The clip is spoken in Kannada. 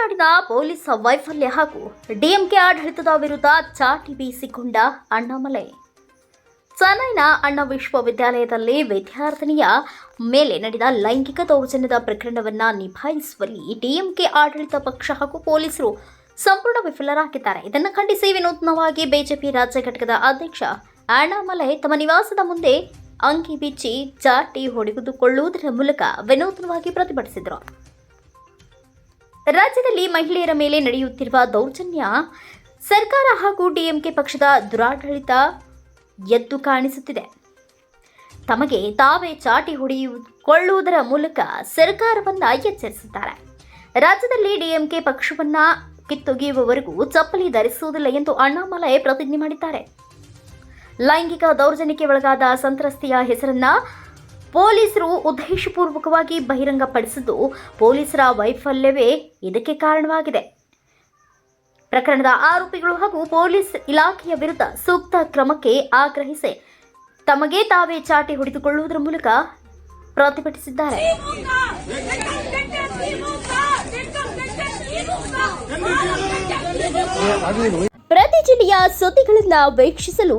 ತಮಿಳುನಾಡಿನ ಪೊಲೀಸ್ ವೈಫಲ್ಯ ಹಾಗೂ ಡಿಎಂಕೆ ಆಡಳಿತದ ವಿರುದ್ಧ ಚಾಟಿ ಬೀಸಿಕೊಂಡ ಅಣ್ಣಾಮಲೈ. ಚೆನ್ನೈನ ಅಣ್ಣಾ ವಿಶ್ವವಿದ್ಯಾಲಯದಲ್ಲಿ ವಿದ್ಯಾರ್ಥಿನಿಯ ಮೇಲೆ ನಡೆದ ಲೈಂಗಿಕ ದೌರ್ಜನ್ಯದ ಪ್ರಕರಣವನ್ನು ನಿಭಾಯಿಸುವಲ್ಲಿ ಡಿಎಂಕೆ ಆಡಳಿತ ಪಕ್ಷ ಹಾಗೂ ಪೊಲೀಸರು ಸಂಪೂರ್ಣ ವಿಫಲರಾಗಿದ್ದಾರೆ. ಇದನ್ನು ಖಂಡಿಸಿ ವಿನೂತನವಾಗಿ ಬಿಜೆಪಿ ರಾಜ್ಯ ಘಟಕದ ಅಧ್ಯಕ್ಷ ಅಣ್ಣಾಮಲೈ ತಮ್ಮ ನಿವಾಸದ ಮುಂದೆ ಅಂಗಿ ಬಿಚ್ಚಿ ಚಾಟಿ ಹೊಡೆದುಕೊಳ್ಳುವುದರ ಮೂಲಕ ವಿನೂತನವಾಗಿ ಪ್ರತಿಭಟಿಸಿದರು. ರಾಜ್ಯದಲ್ಲಿ ಮಹಿಳೆಯರ ಮೇಲೆ ನಡೆಯುತ್ತಿರುವ ದೌರ್ಜನ್ಯ ಸರ್ಕಾರ ಹಾಗೂ ಡಿಎಂಕೆ ಪಕ್ಷದ ದುರಾಡಳಿತ ಎದ್ದು ಕಾಣಿಸುತ್ತಿದೆ. ತಮಗೆ ತಾವೇ ಚಾಟಿ ಹೊಡೆಯುಕೊಳ್ಳುವುದರ ಮೂಲಕ ಸರ್ಕಾರವನ್ನು ಎಚ್ಚರಿಸುತ್ತಾರೆ. ರಾಜ್ಯದಲ್ಲಿ ಡಿಎಂಕೆ ಪಕ್ಷವನ್ನ ಕಿತ್ತೊಗೆಯುವವರೆಗೂ ಚಪ್ಪಲಿ ಧರಿಸುವುದಿಲ್ಲ ಎಂದು ಅಣ್ಣಾಮಲೈ ಪ್ರತಿಜ್ಞೆ ಮಾಡಿದ್ದಾರೆ. ಲೈಂಗಿಕ ದೌರ್ಜನ್ಯಕ್ಕೆ ಒಳಗಾದ ಸಂತ್ರಸ್ತೆಯ ಹೆಸರನ್ನ ಪೊಲೀಸರು ಉದ್ದೇಶಪೂರ್ವಕವಾಗಿ ಬಹಿರಂಗಪಡಿಸಿದ್ದು ಪೊಲೀಸರ ವೈಫಲ್ಯವೇ ಇದಕ್ಕೆ ಕಾರಣವಾಗಿದೆ. ಪ್ರಕರಣದ ಆರೋಪಿಗಳು ಹಾಗೂ ಪೊಲೀಸ್ ಇಲಾಖೆಯ ವಿರುದ್ಧ ಸೂಕ್ತ ಕ್ರಮಕ್ಕೆ ಆಗ್ರಹಿಸಿ ತಮಗೆ ತಾವೇ ಚಾಟಿ ಹೊಡೆದುಕೊಳ್ಳುವುದರ ಮೂಲಕ ಪ್ರತಿಭಟಿಸಿದ್ದಾರೆ. ಪ್ರತಿ ಜಿಲ್ಲೆಯ ಸುದ್ದಿಗಳನ್ನ ವೀಕ್ಷಿಸಲು